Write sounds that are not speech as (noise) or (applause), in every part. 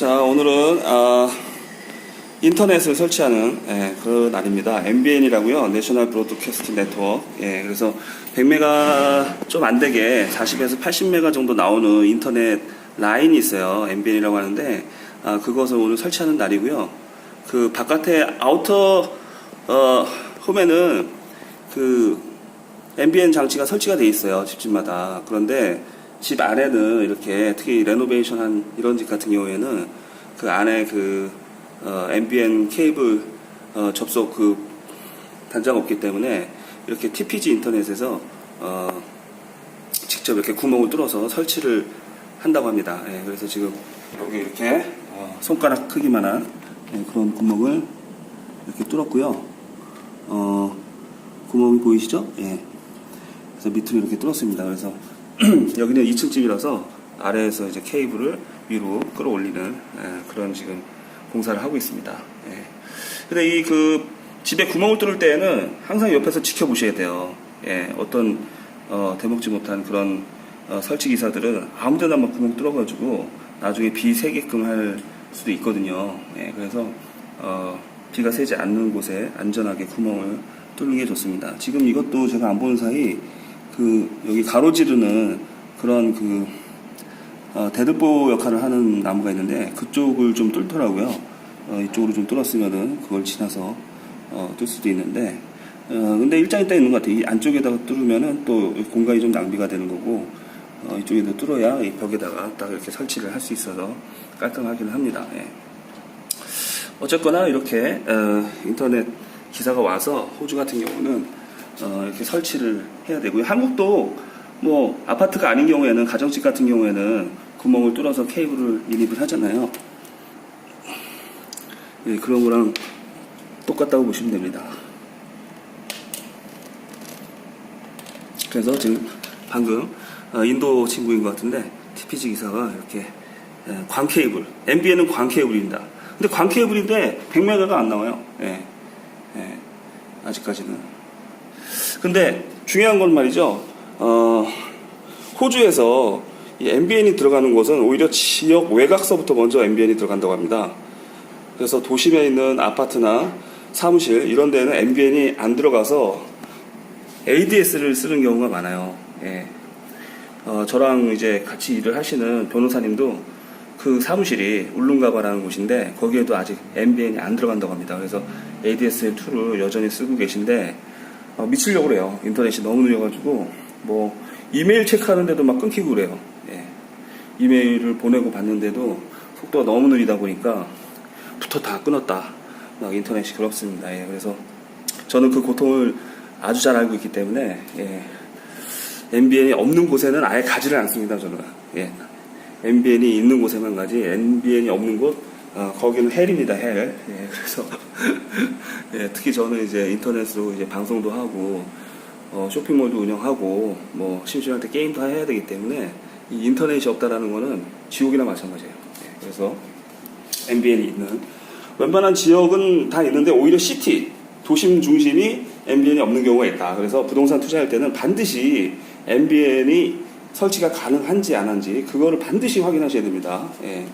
자, 오늘은 아, 인터넷을 설치하는 예, 그 날입니다. MBN이라고요. 내셔널 브로드캐스트 네트워크. 예, 그래서 100메가 좀 안 되게 40에서 80메가 정도 나오는 인터넷 라인이 있어요. MBN이라고 하는데 아, 그것을 오늘 설치하는 날이고요. 그 바깥에 아우터 어, 홈에는 그 MBN 장치가 설치가 돼 있어요. 집집마다. 그런데 집 안에는 이렇게 특히 레노베이션한 이런 집 같은 경우에는 그 안에 그 어, MBN 케이블 어, 접속 그 단자가 없기 때문에 이렇게 TPG 인터넷에서 어, 직접 이렇게 구멍을 뚫어서 설치를 한다고 합니다. 예, 그래서 지금 여기 이렇게 어, 손가락 크기만한 예, 그런 구멍을 이렇게 뚫었고요. 어, 구멍이 보이시죠? 예. 그래서 밑으로 이렇게 뚫었습니다. 그래서 (clears throat) 여기는 2층 집이라서 아래에서 이제 케이블을 위로 끌어올리는 예, 그런 지금 공사를 하고 있습니다. 예. 근데 이 그 집에 구멍을 뚫을 때에는 항상 옆에서 지켜보셔야 돼요. 예, 어떤 어, 대먹지 못한 그런 어, 설치 기사들은 아무데나 막 구멍 뚫어가지고 나중에 비 새게끔 할 수도 있거든요. 예, 그래서 어, 비가 새지 않는 곳에 안전하게 구멍을 뚫는 게 좋습니다. 지금 이것도 제가 안 보는 사이 그 여기 가로지르는 그런 그 어, 대들보 역할을 하는 나무가 있는데 그쪽을 좀 뚫더라고요. 어, 이쪽으로 좀 뚫었으면은 그걸 지나서 어, 뚫 수도 있는데 어, 근데 일장이 딱 있는 것 같아요. 이 안쪽에다가 뚫으면은 또 공간이 좀 낭비가 되는 거고 어, 이쪽에다 뚫어야 이 벽에다가 딱 이렇게 설치를 할 수 있어서 깔끔하기는 합니다. 예. 어쨌거나 이렇게 어, 인터넷 기사가 와서 호주 같은 경우는 어, 이렇게 설치를 해야 되고요. 한국도 뭐 아파트가 아닌 경우에는 가정집 같은 경우에는 구멍을 뚫어서 케이블을 인입을 하잖아요. 예, 그런 거랑 똑같다고 보시면 됩니다. 그래서 지금 방금 어, 인도 친구인 것 같은데 TPG 기사가 이렇게 예, 광 케이블, MBN은 광 케이블입니다. 근데 광 케이블인데 100메가가 안 나와요. 예, 예, 아직까지는. 근데 중요한 건 말이죠. 어, 호주에서 이 MBN이 들어가는 곳은 오히려 지역 외곽서부터 먼저 MBN이 들어간다고 합니다. 그래서 도심에 있는 아파트나 사무실 이런 데는 MBN이 안 들어가서 ADS를 쓰는 경우가 많아요. 예. 어, 저랑 이제 같이 일을 하시는 변호사님도 그 사무실이 울릉가바라는 곳인데 거기에도 아직 MBN이 안 들어간다고 합니다. 그래서 ADS 툴을 여전히 쓰고 계신데 어, 미치려고 그래요. 인터넷이 너무 느려가지고 뭐 이메일 체크하는데도 막 끊기고 그래요. 예. 이메일을 보내고 받는데도 속도가 너무 느리다 보니까 부터 다 끊었다. 막 인터넷이 그렇습니다. 예. 그래서 저는 그 고통을 아주 잘 알고 있기 때문에 예. MBN이 없는 곳에는 아예 가지를 않습니다. 저는 예. MBN이 있는 곳에만 가지 MBN이 없는 곳 어, 거기는 헬입니다. 헬. 예. 그래서 (laughs) 예, 특히 저는 이제 인터넷으로 이제 방송도 하고 어, 쇼핑몰도 운영하고 뭐 심심할 때 게임도 해야 되기 때문에 이 인터넷이 없다라는 거는 지옥이나 마찬가지예요. 예, 그래서 MBN이 있는 웬만한 지역은 다 있는데 오히려 시티 도심 중심이 MBN이 없는 경우가 있다. 그래서 부동산 투자할 때는 반드시 MBN이 설치가 가능한지 안 한지 그거를 반드시 확인하셔야 됩니다. 예.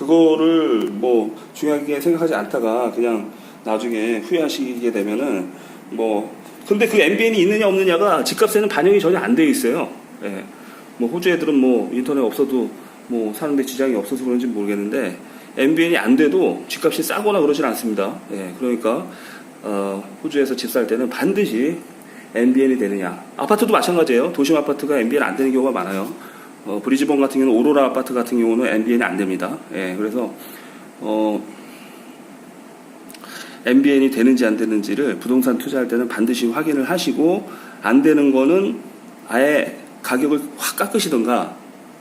그거를 뭐 중요하게 생각하지 않다가 그냥 나중에 후회하시게 되면은 뭐 근데 그 MBN이 있느냐 없느냐가 집값에는 반영이 전혀 안 되어 있어요. 예. 뭐 호주 애들은 뭐 인터넷 없어도 뭐 사는데 지장이 없어서 그런지 모르겠는데 MBN이 안 돼도 집값이 싸거나 그러진 않습니다. 예. 그러니까 어, 호주에서 집 살 때는 반드시 MBN이 되느냐. 아파트도 마찬가지예요. 도심 아파트가 MBN 안 되는 경우가 많아요. 어, 브리즈번 같은 경우는 오로라 아파트 같은 경우는 MBN이 안 됩니다. 예, 그래서 어, MBN이 되는지 안 되는지를 부동산 투자할 때는 반드시 확인을 하시고 안 되는 거는 아예 가격을 확 깎으시던가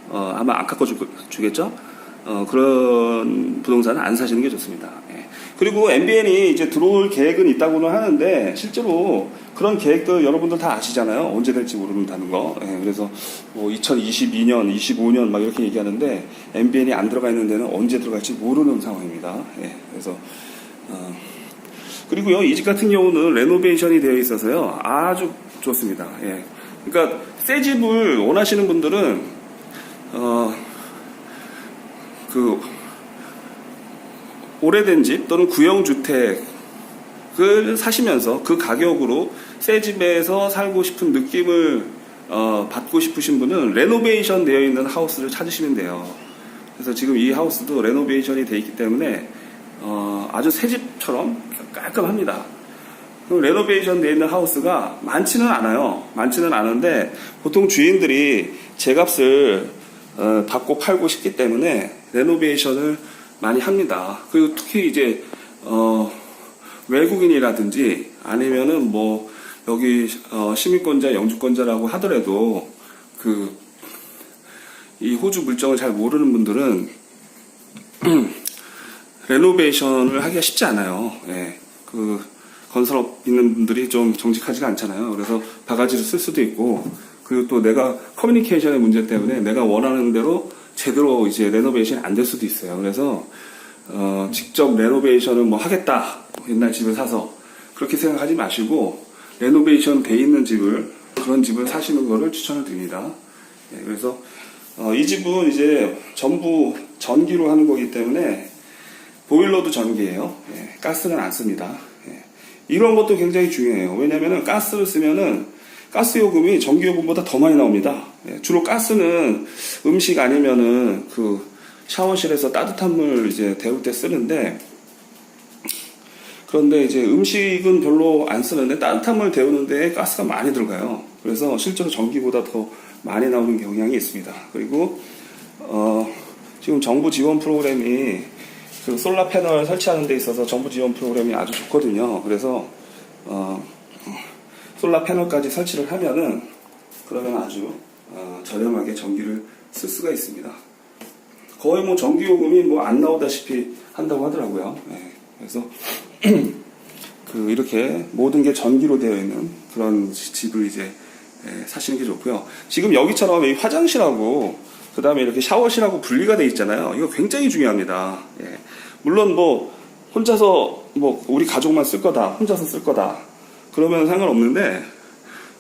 어, 아마 안 깎아주겠죠? 어, 그런 부동산은 안 사시는 게 좋습니다. 예. 그리고 MBN이 이제 들어올 계획은 있다고는 하는데 실제로 그런 계획들 여러분들 다 아시잖아요. 언제 될지 모른다는 거. 예, 그래서 뭐 2022년, 25년 막 이렇게 얘기하는데 MBN이 안 들어가 있는 데는 언제 들어갈지 모르는 상황입니다. 예, 그래서 어, 그리고요 이 집 같은 경우는 레노베이션이 되어 있어서요 아주 좋습니다. 예, 그러니까 새 집을 원하시는 분들은 어, 그 오래된 집 또는 구형 주택을 사시면서 그 가격으로 새 집에서 살고 싶은 느낌을 어, 받고 싶으신 분은 레노베이션 되어 있는 하우스를 찾으시면 돼요. 그래서 지금 이 하우스도 레노베이션이 되어 있기 때문에 어, 아주 새 집처럼 깔끔합니다. 그 레노베이션 되어 있는 하우스가 많지는 않아요. 많지는 않은데 보통 주인들이 제 값을 어, 받고 팔고 싶기 때문에 레노베이션을 많이 합니다. 그리고 특히 이제 어, 외국인이라든지 아니면은 뭐 여기 어, 시민권자, 영주권자라고 하더라도 그 이 호주 물정을 잘 모르는 분들은 (clears throat) 레노베이션을 하기가 쉽지 않아요. 예. 그 건설업 있는 분들이 좀 정직하지가 않잖아요. 그래서 바가지를 쓸 수도 있고 그리고 또 내가 커뮤니케이션의 문제 때문에 내가 원하는 대로 제대로 이제 레노베이션이 안될 수도 있어요. 그래서 어, 직접 레노베이션을 뭐 하겠다 옛날 집을 사서 그렇게 생각하지 마시고 레노베이션 돼 있는 집을 그런 집을 사시는 거를 추천을 드립니다. 예, 그래서 어, 이 집은 이제 전부 전기로 하는 거기 때문에 보일러도 전기예요. 예, 가스는 안 씁니다. 예, 이런 것도 굉장히 중요해요. 왜냐하면 가스를 쓰면은 가스 요금이 전기 요금보다 더 많이 나옵니다. 예, 주로 가스는 음식 아니면은 그 샤워실에서 따뜻한 물 이제 데울 때 쓰는데 그런데 이제 음식은 별로 안 쓰는데 따뜻한 물 데우는데 가스가 많이 들어가요. 그래서 실제로 전기보다 더 많이 나오는 경향이 있습니다. 그리고 어, 지금 정부 지원 프로그램이 그 솔라 패널 설치하는 데 있어서 정부 지원 프로그램이 아주 좋거든요. 그래서 어, 솔라 패널까지 설치를 하면은 그러면 아주 어, 저렴하게 전기를 쓸 수가 있습니다. 거의 뭐 전기 요금이 뭐 안 나오다시피 한다고 하더라고요. 예, 그래서 (clears throat) 그 이렇게 모든 게 전기로 되어 있는 그런 집을 이제 예, 사시는 게 좋고요. 지금 여기처럼 이 화장실하고 그 다음에 이렇게 샤워실하고 분리가 돼 있잖아요. 이거 굉장히 중요합니다. 예. 물론 뭐 혼자서 뭐 우리 가족만 쓸 거다, 혼자서 쓸 거다 그러면 상관없는데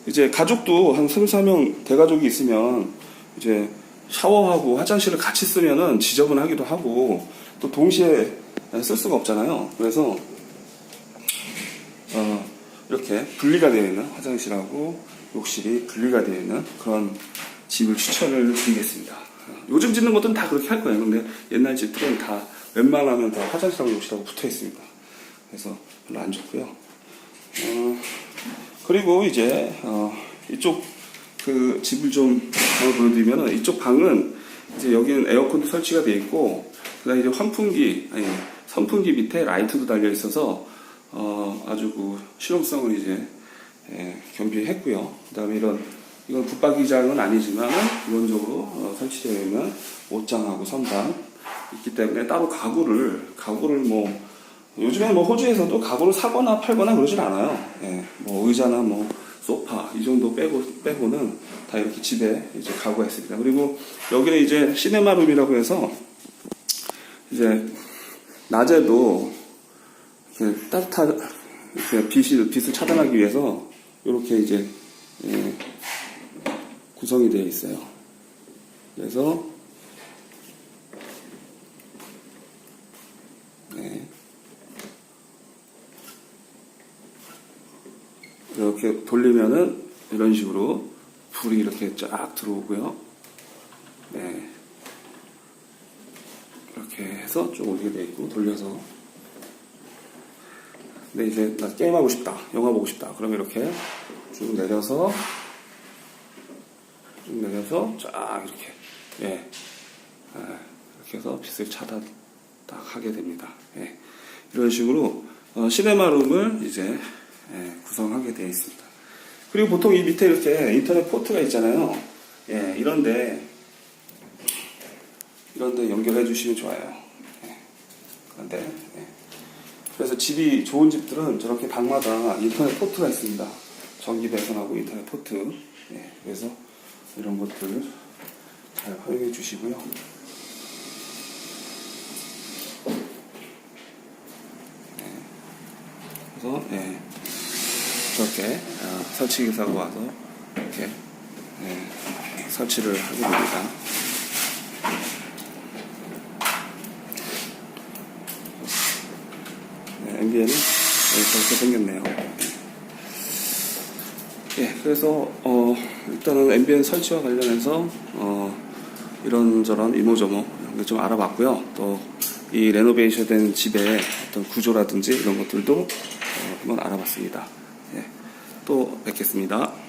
이제 가족도 한 3, 4명 대가족이 있으면 이제 샤워하고 화장실을 같이 쓰면은 지저분하기도 하고 또 동시에 쓸 수가 없잖아요. 그래서 어, 이렇게 분리가 되어 있는 화장실하고 욕실이 분리가 되어 있는 그런 집을 추천을 드리겠습니다. 어, 요즘 짓는 것들은 다 그렇게 할 거예요. 근데 옛날 집들은 다 웬만하면 다 화장실하고 욕실하고 붙어 있습니다. 그래서 별로 안 좋고요. 어, 그리고 이제 어, 이쪽 그 집을 좀 어, 보여드리면 이쪽 방은 이제 여기는 에어컨도 설치가 되어 있고 그다음에 이제 환풍기 아니 선풍기 밑에 라이트도 달려 있어서 어, 아주 그 실용성을 이제 예, 겸비했고요. 그다음에 이런 이건 붙박이장은 아니지만 기본적으로 어, 설치되어 있는 옷장하고 선반 있기 때문에 따로 가구를 가구를 뭐 요즘에 뭐 호주에서도 가구를 사거나 팔거나 그러진 않아요. 예, 뭐 의자나 뭐 소파 이 정도 빼고 빼고는 다 이렇게 집에 이제 가구가 있습니다. 그리고 여기는 이제 시네마룸이라고 해서 이제 낮에도 따뜻한 빛이 빛을 차단하기 위해서 이렇게 이제 예, 구성이 되어 있어요. 그래서 이렇게 돌리면은 이런 식으로 불이 이렇게 쫙 들어오고요. 네. 이렇게 해서 쭉 올리게 돼 있고 돌려서 근데 이제 나 게임하고 싶다 영화 보고 싶다 그러면 이렇게 쭉 내려서 쭉 내려서 쫙 이렇게 예 아, 이렇게 해서 빛을 차단 딱 하게 됩니다 예. 이런 식으로 어, 시네마룸을 이제 예, 구성하게 되어 있습니다 그리고 보통 이 밑에 이렇게 인터넷 포트가 있잖아요 예, 이런데 이런데 연결해 주시면 좋아요. 예. 그런데 예. 그래서 집이 좋은 집들은 저렇게 방마다 인터넷 포트가 있습니다. 전기 배선하고 인터넷 포트. 예. 그래서 이런 것들 잘 활용해 주시고요. 예. 그래서 예. 저렇게 어, 설치 기사가 와서 이렇게 예, 설치를 하게 됩니다. MBN은 저렇게 생겼네요. 예, 그래서 어, 일단은 MBN 설치와 관련해서 어, 이런저런 이모저모 이런 거좀 알아봤고요. 또 이 레노베이션된 집의 어떤 구조라든지 이런 것들도 어, 한번 알아봤습니다. 예, 또 뵙겠습니다.